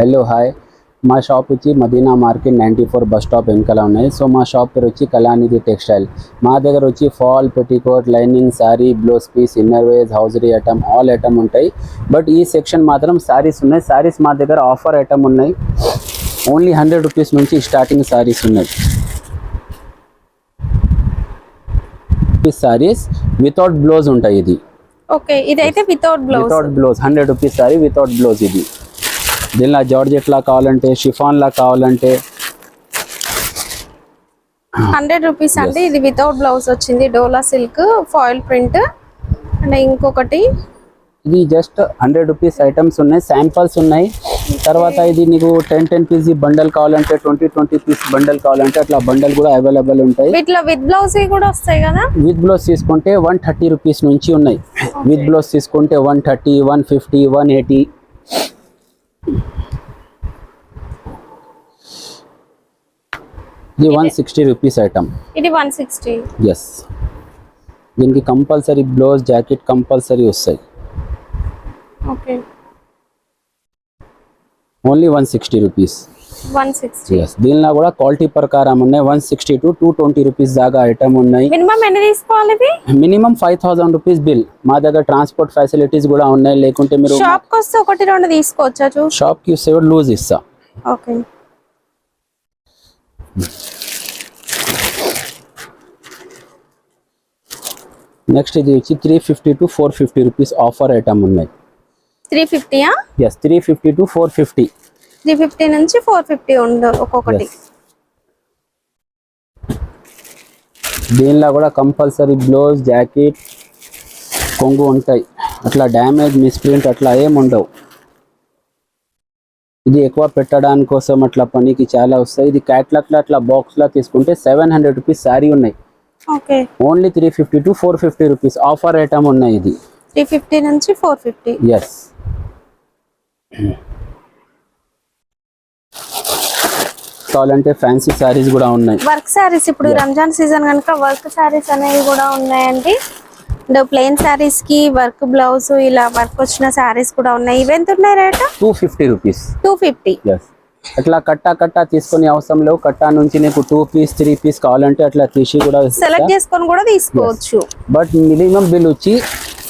Hello hi మా shop వచ్చి Madina market ninety four bus stop వెనకాల ఉన్నాయి. సో మా షాప్ పేరు వచ్చి కళానిధి టెక్స్టైల్. మా దగ్గర వచ్చి fall petticoat lining sari blouse piece inner wears hosiery item all item ఉంటాయి. బట్ ఈ సెక్షన్ మాత్రం శారీస్ ఉన్నాయి. శారీస్ మా దగ్గర ఆఫర్ ఐటమ్ ఉన్నాయి. ఓన్లీ హండ్రెడ్ రూపీస్ నుంచి స్టార్టింగ్ శారీస్ ఉన్నాయి. శారీస్ వితౌట్ బ్లౌజ్ ఉంటాయి ఇది. ఓకే ఇదైతే without blouse without blouse hundred rupees sari without blouse ఇది. దీనిలో జార్జెట్ లా కావాలంటే షిఫాన్ లా కావాలంటే. హండ్రెడ్ రూపీస్ అండి. ఇది వితౌట్ బ్లౌజ్ వచ్చింది. Dola silk foil print and ఇంకొకటి. ఇది జస్ట్ హండ్రెడ్ రూపీస్ ఐటమ్స్ ఉన్నాయి. శాంపల్స్ ఉన్నాయి. తర్వాత ఇది నీకు టెన్ టెన్ పీస్ బండల్ కావాలంటే ట్వంటీ ట్వంటీ పీస్ బండల్ కావాలంటే అట్లా బండల్ కూడా అవైలబుల్ ఉంటాయి. వీటిలో విత్ బ్లౌజ్ కూడా వస్తాయి కదా? విత్ బ్లౌజ్ తీసుకుంటే వన్ థర్టీ రూపీస్ నుంచి ఉన్నాయి. విత్ బ్లౌజ్ తీసుకుంటే one thirty one fifty one eighty ఇది వన్ సిక్స్టీ రూపీస్ ఐటమ్ ఇది వన్ సిక్స్టీ ఎస్ దీనికి కంపల్సరీ బ్లౌజ్ జాకెట్ కంపల్సరీ వస్తాయి. Okay only one sixty rupees దీనిలో కూడా క్వాలిటీ ప్రకారం ఉన్నాయి. One sixty to two twenty rupees దాకా ఐటమ్ ఉన్నాయి. Minimum five thousand rupees bill మా దగ్గర ట్రాన్స్పోర్ట్ ఫెసిలిటీస్ కూడా ఉన్నాయి. లేకుంటే మీరు షాప్కి ఒకటి రెండు తీసుకోవచ్చా చూ? షాప్కి సేవ్ లూజ్ ఇస్తా. ఓకే. నెక్స్ట్ ఇది వచ్చి three fifty to four fifty rupees offer item ఉన్నాయి. Three ఫిఫ్టీయా yes three fifty to four fifty three fifty నుంచి ఫోర్ ఫిఫ్టీ ఉండు ఒక్కొక్కటి. దీనిలో కూడా కంపల్సరీ బ్లౌజ్ జాకెట్ కొంగు ఉంటాయి. అట్లా డ్యామేజ్ మిస్ప్రింట్ అట్లా ఏం ఉండవు. ఇది ఎక్కువ పెట్టడానికి కోసం అట్లా పనికి చాలా వస్తాయి. ఇది క్యాట్లాగ్లో అట్లా బాక్స్లో తీసుకుంటే సెవెన్ హండ్రెడ్ రూపీస్ శారీ ఉన్నాయి. Okay. Only three fifty to four fifty rupees offer item ఉన్నాయి ఇది. త్రీ ఫిఫ్టీ నుంచి ఫోర్ ఫిఫ్టీ. ఎస్ కావాలంటే ఫ్యాన్సీ శారీస్ కూడా ఉన్నాయి. వర్క్ శారీస్ ఇప్పుడు రంజాన్ సీజన్ కనుక వర్క్ శారీస్ అనేవి కూడా ఉన్నాయండి. ప్లెయిన్ శారీస్కి వర్క్ బ్లౌజ్ ఇలా వర్క్ వచ్చిన శారీస్ కూడా ఉన్నాయి. ఇవి ఎంత ఉన్నాయి rate? Two fifty rupees two fifty అట్లా కట్టా కట్టా తీసుకునే అవసరం లేవు. కట్టా నుంచి నీకు టూ పీస్ త్రీ పీస్ కావాలంటే అట్లా తీసి కూడా సెలెక్ట్ చేసుకొని కూడా తీసుకోవచ్చు. బట్ మినిమం బిల్ వచ్చి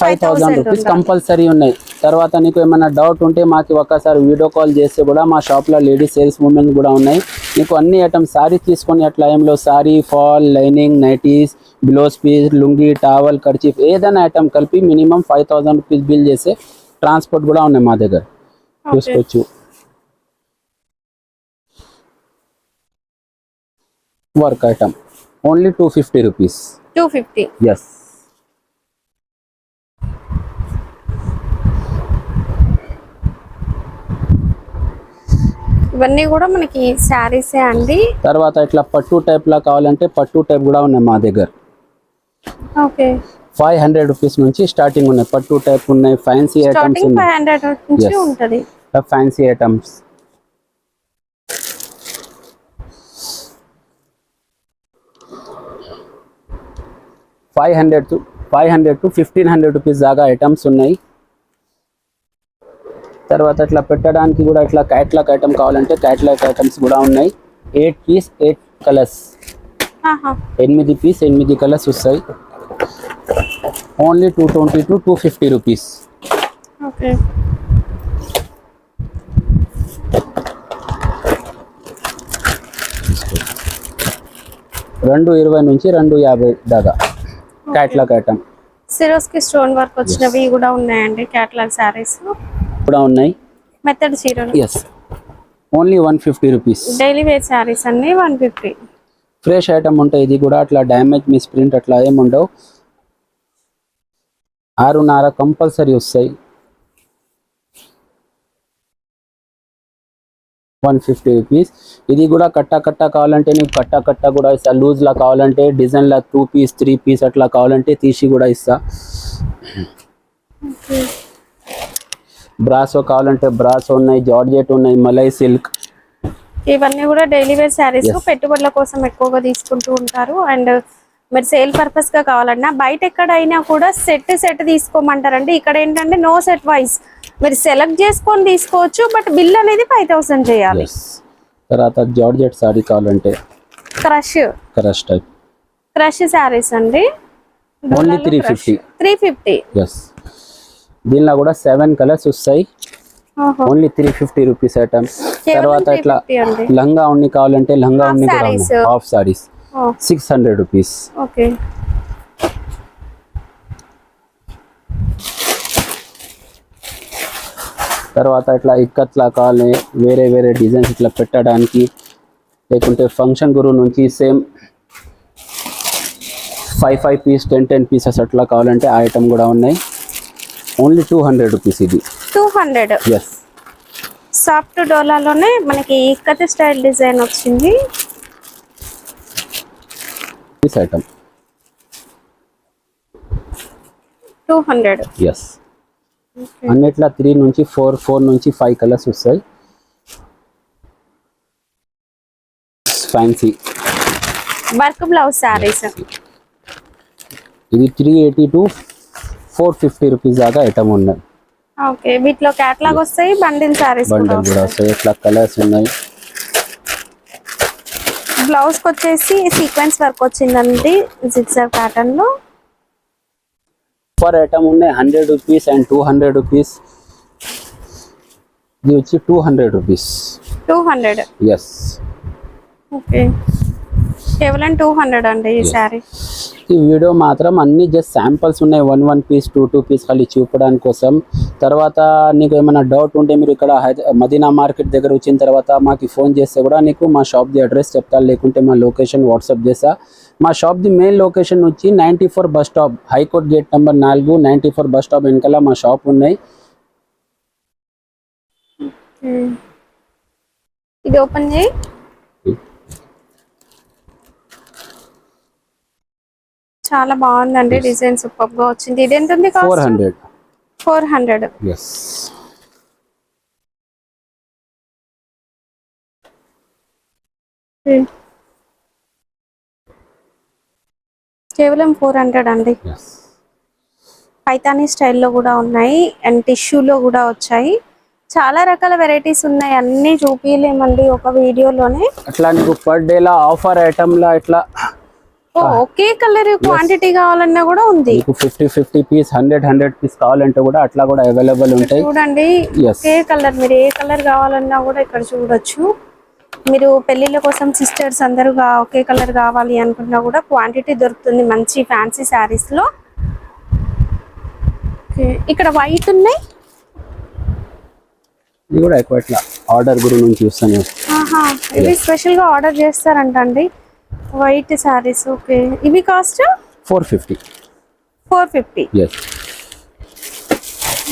ఫైవ్ థౌసండ్ రూపీస్ కంపల్సరీ ఉన్నాయి. తర్వాత నీకు ఏమైనా డౌట్ ఉంటే మాకు ఒకసారి వీడియో కాల్ చేస్తే కూడా మా షాప్లో లేడీస్ సేల్స్ ఉమెన్ కూడా ఉన్నాయి. నీకు అన్ని ఐటమ్స్ సారీ తీసుకొని అట్లా ఏంలో sari fall lining nighties blouse piece lungi towel kerchief ఏదైనా ఐటమ్ కలిపి minimum five thousand rupees bill చేసే ట్రాన్స్పోర్ట్ కూడా ఉన్నాయి మా దగ్గర. చూసుకోవచ్చు. Work item only two fifty rupees two fifty yes ఇవన్నీ కూడా మనకి శారీసే అండి. తర్వాత ఇట్లా పట్టు టైప్ లా కావాలంటే పట్టు టైప్ కూడా ఉన్నాయి మా దగ్గర. ఓకే. ఫైవ్ హండ్రెడ్ రూపీస్ నుంచి స్టార్టింగ్ ఉన్నాయి. పట్టు టైప్ ఉన్నాయి ఫ్యాన్సీ ఐటమ్స్. ఉంటది. Fancy items five hundred to five hundred to fifteen hundred rupees దాకా ఐటమ్స్ ఉన్నాయి. తర్వాత ఇట్లా పెట్టడానికి కూడా ఇట్లా క్యాట్లాగ్ ఐటమ్ కావాలంటే క్యాట్లాగ్ ఐటమ్స్ కూడా ఉన్నాయి. Eight piece eight colours. ఎనిమిది పీస్ ఎనిమిది కలర్స్ వస్తాయి. Only two twenty to two fifty rupees okay. రెండు ఇరవై నుంచి రెండు యాభై దాకా catalogue item. Swarovski stone work వచ్చినవి కూడా ఉన్నాయండి క్యాటలాగ్ శారీస్. కూడా ఉన్నాయి. మెత్తడి చీరలు. Yes only one fifty rupees daily wear saris అన్ని వన్ ఫిఫ్టీ ఫ్రెష్ ఐటమ్ ఉంటాయి ఇది కూడా అట్లా డ్యామేజ్ మిస్ప్రింట్ అట్లా ఏమి ఉండవు. ఆరున్నర కంపల్సరీ వస్తాయి. వన్ ఫిఫ్టీ రూపీస్ ఇది కూడా కట్టా కట్టా కావాలంటే నీకు కట్టా కట్టా కూడా ఇస్తా. లూజ్లా కావాలంటే డిజైన్లా టూ పీస్ త్రీ పీస్ అట్లా కావాలంటే తీసి కూడా ఇస్తా. బ్రాసో కావాలంటే బ్రాసో ఉన్నాయి జార్జెట్ ఉన్నాయి మలై సిల్క్. ఇవన్నీ కూడా డైలీ వేర్ శారీస్ పెట్టుబడుల కోసం ఎక్కువగా తీసుకుంటూ ఉంటారు. అండ్ మీరు సేల్ పర్పస్గా కావాలన్నా బయట ఎక్కడైనా కూడా సెట్ సెట్ తీసుకోమంటారండి. ఇక్కడ ఏంటంటే నో సెట్ వైజ్ మీరు సెలెక్ట్ చేసుకొని తీసుకోవచ్చు బట్ బిల్ అనేది ఫైవ్ థౌసండ్ చేయాలి. తర్వాత జార్జెట్ సారీ కావాలంటే crush. Crush type. Crush saris అండి. Only three fifty three fifty దీనిలో కూడా సెవెన్ కలర్స్ వస్తాయి. Only three fifty rupees item తర్వాత ఇట్లా 350 అండి. లంగా ఉన్ని కావాలంటే లంగా ఉన్ని కూడా. Half saris six hundred rupees తర్వాత ఇట్లా ఇక్కత్లా కావాలి. వేరే వేరే డిజైన్స్ ఇట్లా పెట్టడానికి. లేకుంటే ఫంక్షన్ గురు నుంచి same five five piece ten ten pieces అట్లా కావాలంటే ఆ ఐటమ్ కూడా ఉన్నాయి. ఓన్లీ టూ హండ్రెడ్ రూపీస్ ఇది. Two hundred. ఎస్ సాఫ్ట్ డోలాలోనే మనకి ఇక్కత స్టైల్ డిజైన్ వచ్చింది. Item two hundred. ఎస్ అన్నిట్లా త్రీ నుంచి ఫోర్ ఫోర్ నుంచి ఫైవ్ కలర్స్ వస్తాయి. Fancy work blouse saris. ఇది three eighty to four fifty rupees దాకా ఐటమ్ ఉన్నాయి. ఓకే వీటిలో క్యాట్లాగ్ వస్తాయి బండిల్ కూడా బండల్ కూడా వస్తాయి. ఇట్లా కలర్స్ ఉన్నాయి? బ్లౌజ్ వచ్చేసి సీక్వెన్స్ వర్క్ వచ్చిందండి జిగ్జాగ్ ప్యాటర్న్లో ఫర్ ఐటమ్ ఉన్నాయి hundred rupees and two hundred rupees. ఇది వచ్చి two hundred rupees. Two hundred. Yes okay. కేవలం టూ హండ్రెడ్ అండి ఈ శారీ. ఈ వీడియో మాత్రం అన్ని జస్ట్ శాంపిల్స్ ఉన్నాయి. One one piece two two piece ఖాళీ చూపడానికి కోసం. తర్వాత నీకు ఏమైనా డౌట్ ఉంటే మీరు ఇక్కడ మదీనా మార్కెట్ దగ్గర వచ్చిన తర్వాత మాకు ఫోన్ చేస్తే కూడా నీకు మా షాప్ది అడ్రస్ చెప్తా. లేకుంటే మా లొకేషన్ వాట్సాప్ చేస్తా. మా షాప్ది మెయిన్ లొకేషన్ వచ్చి ninety four bus stop high court gate number నాలుగు నైంటీ ఫోర్ బస్ స్టాప్ వెనకాల మా షాప్ ఉన్నాయి. Hmm. ఇది ఓపెన్ చేయి. చాలా బాగుందండి డిజైన్ సూపర్గా వచ్చింది. ఇది ఎంత ఉంది four hundred. Four hundred. Yes కేవలం ఫోర్ హండ్రెడ్ అండి. పైతానీ స్టైల్లో కూడా ఉన్నాయి. అండ్ టిష్యూలో కూడా వచ్చాయి. చాలా రకాల వెరైటీస్ ఉన్నాయి. అన్నీ చూపించలేమండి ఒక వీడియోలోనే. అట్లా నీకు పర్ డేలా ఆఫర్ ఐటమ్లా ఇట్లా ఒకే కలర్ క్వాంటిటీ కావాలన్నా కూడా ఉంది. మీకు fifty fifty piece hundred hundred piece కావాలంటే కూడా అట్లా కూడా అవైలబుల్ ఉంటాయి. చూడండి ఒకే కలర్ మీరు ఏ కలర్ కావాలన్నా కూడా ఇక్కడ చూడొచ్చు. మీరు పెళ్ళిళ్ళ కోసం సిస్టర్స్ అందరూ ఒకే కలర్ కావాలి అనుకున్నా కూడా క్వాంటిటీ దొరుకుతుంది మంచి ఫ్యాన్సీ శారీస్లో. ఇక్కడ వైట్ ఉన్నాయి? ఇది కూడా ఎక్కువ ఆర్డర్ గురి నుంచి చూస్తాను ఇవి స్పెషల్గా ఆర్డర్ చేస్తారంట అండి వైట్ శారీస్ ఓకే. ఇవి cost? Four fifty. Four fifty?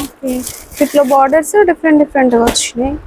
Okay. వీటిలో బార్డర్స్ డిఫరెంట్ డిఫరెంట్గా వచ్చినాయి.